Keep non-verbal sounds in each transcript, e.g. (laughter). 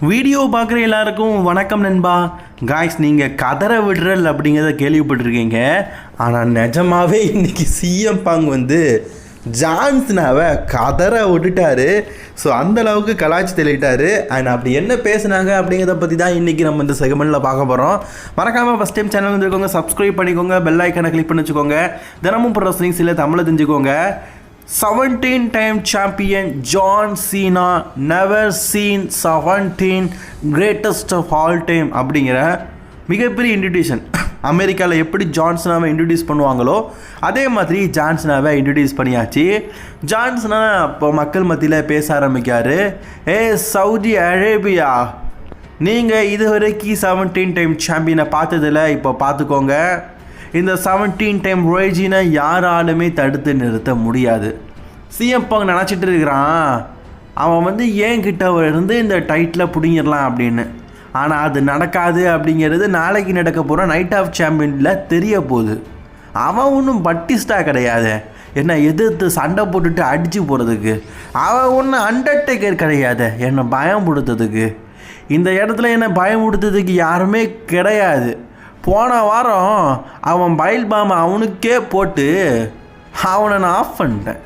Video பார்க்குற எல்லாருக்கும் வணக்கம் நண்பா. காய்ஸ் நீங்கள் கதற விடுறல் அப்படிங்கிறத கேள்விப்பட்டிருக்கீங்க. ஆனால் நிஜமாவே இன்னைக்கு சிஎம் பாங் வந்து ஜான்சனாவை கதற விட்டுட்டாரு. ஸோ அந்தளவுக்கு கலாச்சி தெளிட்டாரு அண்ட் அப்படி என்ன பேசுனாங்க அப்படிங்கிறத பற்றி தான் இன்றைக்கி நம்ம இந்த செகமெண்ட்டில் பார்க்க போகிறோம் மறக்காமல் ஃபஸ்ட் டைம் சேனல் வந்துருக்கோங்க சப்ஸ்கிரைப் பண்ணிக்கோங்க பெல் ஐக்கனை கிளிக் பண்ணி வச்சுக்கோங்க. தினமும் போடுற ஸ்னிங்ஸில் தமிழை தெரிஞ்சுக்கோங்க. 17 time champion John Cena never seen 17 greatest of all time அப்படிங்கிற மிகப்பெரிய இன்ட்ரடியூஷன் அமெரிக்காவில் எப்படி ஜான்சனாவை இன்ட்ரடியூஸ் பண்ணுவாங்களோ அதே மாதிரி ஜான்சனாவை இன்ட்ரடியூஸ் பண்ணியாச்சு. ஜான்சனா இப்போ மக்கள் மத்தியில் பேச ஆரம்பிக்காரு ஏ சவுதி அரேபியா நீங்கள் இது வரைக்கும் செவன்டீன் டைம் சாம்பியனை பார்த்ததில்ல இப்போ பார்த்துக்கோங்க. இந்த செவன்டீன் டைம் ரோய்ஜினை யாராலுமே தடுத்து நிறுத்த முடியாது. சிஎம் பங் நினச்சிட்டு இருக்கிறான் அவன் வந்து ஏன் கிட்ட இருந்து இந்த டைட்டில் பிடிங்கிடலாம் அப்படின்னு. ஆனால் அது நடக்காது அப்படிங்கிறது நாளைக்கு நடக்க போகிற நைட் ஆஃப் சாம்பியனில் தெரிய போகுது அவன் ஒன்றும் பட்டிஸ்டா கிடையாது. என்னை எதிர்த்து சண்டை போட்டுட்டு அடித்து போகிறதுக்கு அவன் ஒன்றும் அண்டர்டேக்கர் கிடையாது. என்னை பயம் கொடுத்ததுக்கு இந்த இடத்துல என்னை பயம் கொடுத்ததுக்கு யாருமே கிடையாது. போன வாரம் அவன் பயில் பாம்பை அவனுக்கே போட்டு அவனை நான் ஆஃப் பண்ணிட்டேன்.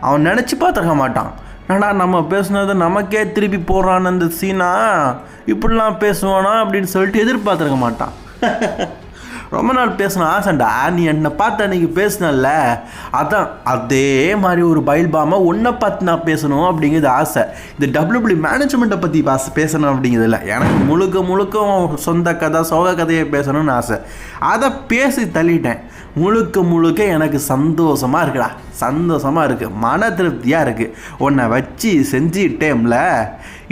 அவன் நினச்சி பார்த்துருக்க மாட்டான். ஏன்னா நம்ம பேசுனது நமக்கே திருப்பி போடுறான் அந்த சீனா இப்படிலாம் பேசுவானா அப்படின்னு சொல்லிட்டு எதிர்பார்த்துருக்க மாட்டான். (laughs) ரொம்ப நாள் பேசணும் ஆசைண்டா. நீ என்னை பார்த்து அன்றைக்கி பேசினல்ல? அதான் அதே மாதிரி ஒரு பயில் பாமா உன்னை பார்த்து நான் பேசணும் அப்படிங்கிறது ஆசை. இந்த டபிள்யூபிள்யூ மேனேஜ்மெண்ட்டை பற்றி பாச பேசணும் அப்படிங்கிறதுல எனக்கு முழுக்க முழுக்க சொந்த கதை சோக கதையை பேசணும்னு ஆசை. அதை பேசி தள்ளிட்டேன். முழுக்க முழுக்க எனக்கு சந்தோஷமாக இருக்குடா. சந்தோஷமாக இருக்குது மன திருப்தியாக இருக்குது உன்னை வச்சு செஞ்சிட்டேம்ல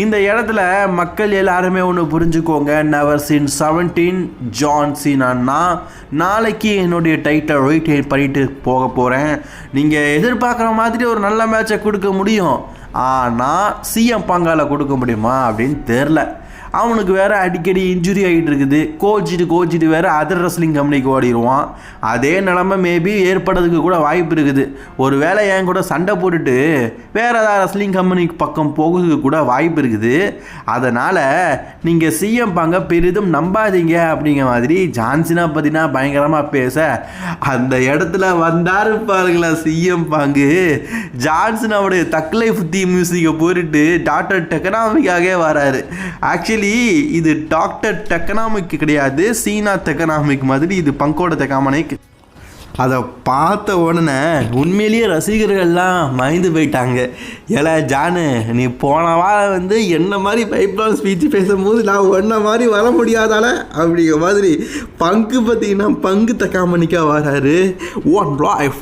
இந்த இடத்துல மக்கள் எல்லாருமே ஒன்று புரிஞ்சுக்கோங்க. நவர் சீன் செவன்டீன் ஜான் சீனான்னா நாளைக்கு என்னுடைய டைட்டை ரொயிட் பண்ணிட்டு போக போகிறேன் நீங்கள் எதிர்பார்க்குற மாதிரி ஒரு நல்ல மேட்சை கொடுக்க முடியும். ஆனால் சிஎம் பங்கால் கொடுக்க முடியுமா அப்படின்னு தெரில அவனுக்கு வேறு அடிக்கடி இன்ஜுரி ஆகிட்டு இருக்குது. கோச்சிட்டு கோச்சிட்டு வேறு அதர் ரெஸ்லிங் கம்பெனிக்கு ஓடிடுவான். அதே நிலமை மேபி ஏற்படுறதுக்கு கூட வாய்ப்பு இருக்குது. ஒரு வேளை என் கூட சண்டை போட்டுட்டு வேறு ஏதாவது ரெஸ்லிங் கம்பெனிக்கு பக்கம் போகிறதுக்கு கூட வாய்ப்பு இருக்குது. அதனால் நீங்கள் சிஎம் பாங்க பெரிதும் நம்பாதீங்க அப்படிங்கிற மாதிரி ஜான்சினா பற்றினா பயங்கரமாக பேச. அந்த இடத்துல வந்தார் பாருங்களேன் சிஎம் பாங்கு. ஜான்சனாவுடைய தக்லை புத்தி மியூசிக்கை போட்டுட்டு டாக்டர் டெக்கனாமிக்காகவே வராரு. ஆக்சுவலி இது டாக்டர் டெக்கனாமிக் கிடையாது சீனா டெக்கனாமிக் மாதிரி இது பங்கோட டெக்காமனிக் அதை பார்த்த உடனே உண்மையிலேயே ரசிகர்கள்லாம் மயந்து போயிட்டாங்க. ஏல ஜானு நீ போன வாரம் வந்து என்ன மாதிரி பைப்லான் ஸ்பீச் பேசும்போது நான் ஒன்ன மாதிரி வர முடியாதால? அப்படிங்கிற மாதிரி பங்கு பார்த்தீங்கன்னா பங்கு தக்காமணிக்கா வராரு. ஒன்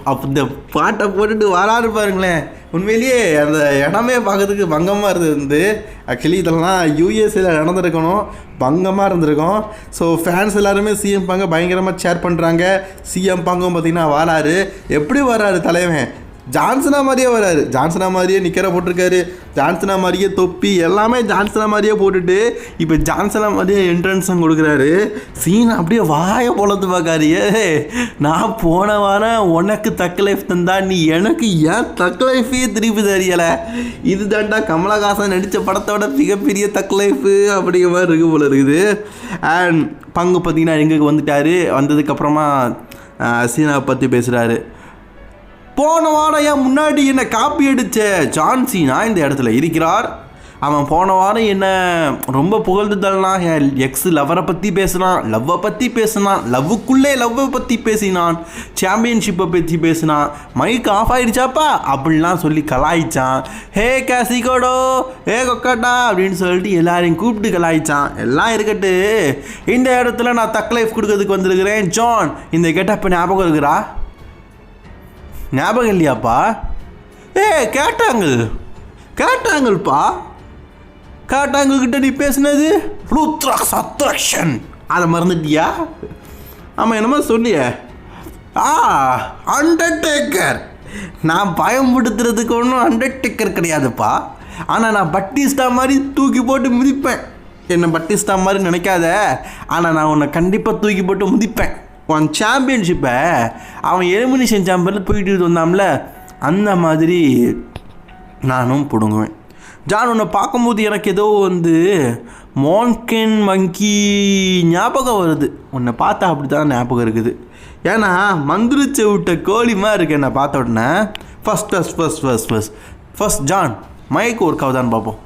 அந்த பாட்டை போட்டுட்டு வராரு பாருங்களேன். உண்மையிலேயே அந்த இடமே பார்க்கறதுக்கு பங்கமாக இருந்தது. ஆக்சுவலி இதெல்லாம் யூஎஸ்ஏல நடந்திருக்கணும். பங்கமாக இருந்திருக்கும். ஸோ ஃபேன்ஸ் எல்லாருமே சிஎம் பாங்க பயங்கரமாக ஷேர் பண்ணுறாங்க சிஎம் பாங்கும் பார்த்தீங்கன்னா வராரு. எப்படி வராரு தலைவன்? ஜான்சனா மாதிரியே வராரு. ஜான்சனா மாதிரியே நிக்கரை போட்டிருக்காரு. ஜான்சனா மாதிரியே தொப்பி எல்லாமே ஜான்சனா மாதிரியே போட்டுட்டு இப்போ ஜான்சனா மாதிரியே என்ட்ரன்ஸும் கொடுக்குறாரு. சீன் அப்படியே வாய பொழத்து பார்க்காரு. ஏ நான் போன வாரம் உனக்கு தக்க லைஃப் தந்தா நீ எனக்கு ஏன் தக்க லைஃபே திருப்பி தெரியலை? இது தாண்டா கமலஹாசன் நடித்த படத்தோட மிகப்பெரிய தக்க லைஃபு அப்படிங்கிற மாதிரி இருக்கு போல இருக்குது. அண்ட் பங்கு பார்த்தீங்கன்னா எங்களுக்கு வந்துட்டாரு. வந்ததுக்கப்புறமா சீனாவை பற்றி பேசுகிறாரு போன வாரம் ஏன் முன்னாடி என்னை காப்பி அடித்த ஜான்சினா இந்த இடத்துல இருக்கிறார். அவன் போன வாரம் என்ன ரொம்ப புகழ்ந்து தள்ளலாம் என் எக்ஸ் லவரை பற்றி பேசினான் லவ்வை பற்றி பேசினான் லவ்வுக்குள்ளே லவ்வை பற்றி பேசினான் சாம்பியன்ஷிப்பை பற்றி பேசினான். மைக் ஆஃப் ஆயிடுச்சாப்பா? அப்படிலாம் சொல்லி கலாய்ச்சான். ஹே கேசிகோடோ ஹே கொக்காட்டா அப்படின்னு சொல்லிட்டு எல்லாரையும் கூப்பிட்டு கலாய்ச்சான். எல்லாம் இருக்கட்டு இந்த இடத்துல நான் தக் லைஃப் கொடுக்கறதுக்கு வந்திருக்கிறேன். ஜான் இந்த கெட்டப்ப ஞாபகம் இருக்கிறா ஞாபகம் இல்லையாப்பா ஏ கேட்டாங்கள் கேட்டாங்கள்ப்பா. கேட்டாங்க கிட்ட நீ பேசினது? ருத்ராக்ஸ் அட்ராக்ஷன் அதை மறந்துட்டியா? ஆமாம் என்னமோ சொன்னிய ஆ அண்டர்டேக்கர் நான் பயன்படுத்துறதுக்கு ஒன்றும் அண்டர்டேக்கர் கிடையாதுப்பா. ஆனால் நான் பட்டிஸ்டா மாதிரி தூக்கி போட்டு மிதிப்பேன். என்னை பட்டிஸ்டா மாதிரி நினைக்காத. ஆனால் நான் உன்னை கண்டிப்பாக தூக்கி போட்டு மிதிப்பேன். உன் சாம்பியன்ஷிப்பை அவன் எலிமினேஷன் சாம்பியனில் போயிட்டு வந்தாம்ல அந்த மாதிரி நானும் பிடுங்குவேன். ஜான் உன்னை பார்க்கும்போது எனக்கு ஏதோ வந்து மோன்கென் மங்கி ஞாபகம் வருது. உன்னை பார்த்தா அப்படி தான் ஞாபகம் இருக்குது. ஏன்னா மந்திரிச்ச விட்ட கோழிமா இருக்கு என்னை பார்த்த உடனே. First first first first first first John mic work ஆகுதான்னு பார்ப்போம்.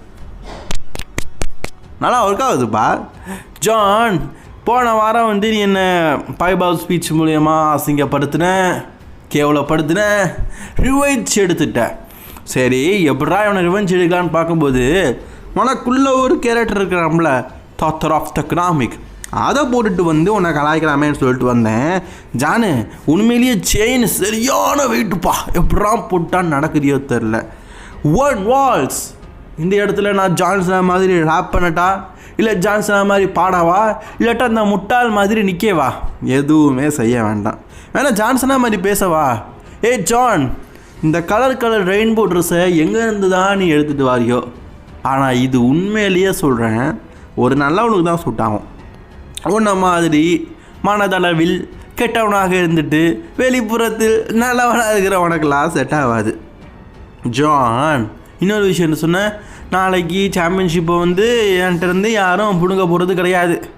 நல்லா ஒர்க் ஆகுதுப்பா ஜான் போன வாரம் வந்து நீ என்ன பைபால் ஸ்பீச் மூலயமா அசிங்கப்படுத்தின கேவலப்படுத்தின ரிவைஞ்ச் எடுத்துட்டேன் சரி எப்படா இவனை ரிவெஞ்ச் எடுக்கலான்னு பார்க்கும்போது உனக்குள்ள ஒரு கேரக்டர் இருக்கிறாம்ல தாத்தர் ஆஃப் டெக்னாமிக் அதை போட்டுட்டு வந்து உன்னை கலாய்க்கலாமேன்னு சொல்லிட்டு வந்தேன். ஜானு உண்மையிலேயே செயின் சரியான வெயிட்டுப்பா எப்படா போட்டான்னு நடக்குதியோ தெரில ஒன் வால்ஸ் இந்த இடத்துல நான் ஜான்சனா மாதிரி ரேப் பண்ணட்டா? இல்லை ஜான்சனா மாதிரி பாடவா? இல்லாட்டா அந்த முட்டாள் மாதிரி நிற்கவா எதுவுமே செய்ய வேண்டாம். வேணா ஜான்சனா மாதிரி பேசவா? ஏ ஜான் இந்த கலர் கலர் ரெயின்போ ட்ரெஸ்ஸை எங்கேருந்து தான் நீ எடுத்துகிட்டு வாரியோ? ஆனால் இது உண்மையிலேயே சொல்கிறேன் ஒரு நல்லவனுக்கு தான் சூட் ஆகும். உன்ன மாதிரி மனதளவில் கெட்டவனாக இருந்துட்டு வெளிப்புறத்தில் நல்லவனாக இருக்கிறவனுக்கெல்லாம் செட் ஆகாது. ஜான் இன்னொரு விஷயம் என்ன சொன்னேன்? நாளைக்கு சாம்பியன்ஷிப்பை வந்து என்கிட்டருந்து யாரும் பிடுங்க போகிறது கிடையாது.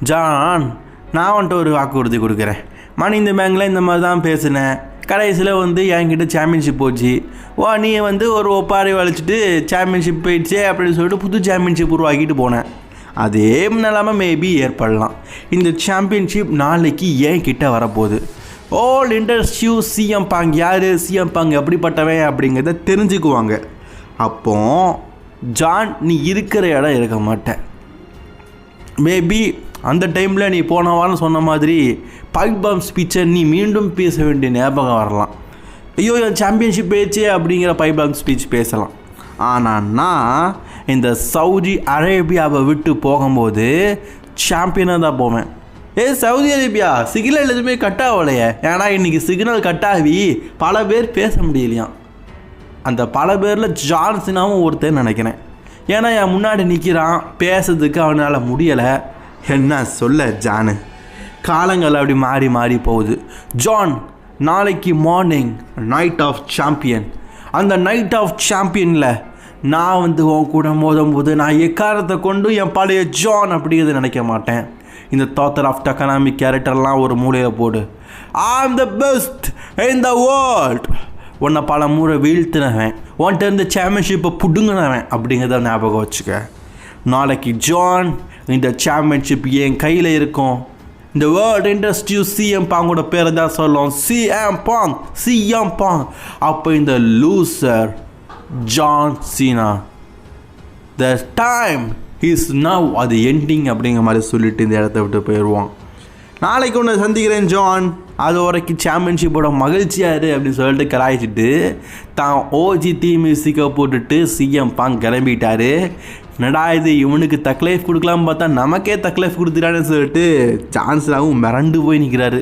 ஜான் நான் வந்துட்டு ஒரு வாக்குறுதி கொடுக்குறேன். மணி இந்த பேங்கில் இந்த மாதிரி தான் பேசினேன். கடைசியில் வந்து என்கிட்ட சாம்பியன்ஷிப் போச்சு. ஓ நீ வந்து ஒரு ஒப்பாரி வலிச்சிட்டு சாம்பியன்ஷிப் போயிடுச்சே அப்படின்னு சொல்லிட்டு புது சாம்பியன்ஷிப் உருவாக்கிட்டு போனேன். அதே நிலமை மேபி ஏற்படலாம். இந்த சாம்பியன்ஷிப் நாளைக்கு ஏன் கிட்ட வரப்போகுது ஆல் இண்டஸ்ட்ரியூ சிஎம் பாங் யார் சிஎம் பாங் எப்படிப்பட்டவன் அப்படிங்கிறத தெரிஞ்சுக்குவாங்க. அப்போ ஜான் நீ இருக்கிற இடம் இருக்க மாட்டேன் மேபி அந்த டைமில் நீ போன வாரம் சொன்ன மாதிரி பைப் பாம் ஸ்பீச்சை நீ மீண்டும் பேச வேண்டிய ஞாபகம் வரலாம். ஐயோ என் சாம்பியன்ஷிப் பேச்சு அப்படிங்கிற பைப் பாம் ஸ்பீச் பேசலாம். ஆனால் நான் இந்த சவுதி அரேபியாவை விட்டு போகும்போது சாம்பியனாக தான் போவேன். ஏ சவுதி அரேபியா சிக்னல் எதுவுமே கட் ஆகலையே. ஏன்னா இன்றைக்கி சிக்னல் கட் ஆகி பல பேர் பேச முடியலையாம். அந்த பல பேரில் ஜான்சனாவும் ஒருத்தர் நினைக்கிறேன். ஏன்னா என் முன்னாடி நிற்கிறான் பேசுறதுக்கு அவனால் முடியலை. என்ன சொல்ல ஜானு? காலங்கள் அப்படி மாறி மாறி போகுது. ஜான் நாளைக்கு மார்னிங் நைட் ஆஃப் சாம்பியன் அந்த நைட் ஆஃப் சாம்பியனில் நான் வந்து உன் கூட மோதும் போது நான் எக்காரத்தை கொண்டு என் பழைய ஜான் அப்படிங்கிறது நினைக்க மாட்டேன். இந்த தாத்தர் ஆஃப் டெக்கனாமிக் கேரக்டர்லாம் ஒரு மூலையை போடு. ஐ ஆம் the best in the world உன்னை பல முறை வீழ்த்தினவன் உன்கிட்ட இருந்த சாம்பியன்ஷிப்பை பிடுங்கினவன் அப்படிங்கிறத ஞாபகம் வச்சுக்க. நாளைக்கு ஜான் இந்த சாம்பியன்ஷிப் என் கையில் இருக்கும். இந்த வேர்ல்டு இண்டஸ்ட்ரி சிஎம் பாங்கோட பேரை தான் சொல்லும் சிஎம் பாங் சிஎம் பாங் அப்போ இந்த loser John Cena the time is now அது எண்டிங் அப்படிங்கிற மாதிரி சொல்லிட்டு இந்த இடத்த விட்டு போயிடுவான் நாளைக்கு ஒன்று சந்திக்கிறேன் ஜான். அது வரைக்கும் சாம்பியன்ஷிப்போட மகிழ்ச்சியாரு அப்படின்னு சொல்லிட்டு கலாய்ச்சிட்டு தான் ஓஜி தீ மியூசிக்கை போட்டுட்டு சிஎம் பாங் கிளம்பிட்டாரு. என்னடா இது இவனுக்கு தக்லைஃப் கொடுக்கலாம்னு பார்த்தா நமக்கே தக்லைஃப் கொடுத்துட்டான்னு சொல்லிட்டு ஜான்சனாவும் மிரண்டு போய் நிற்கிறாரு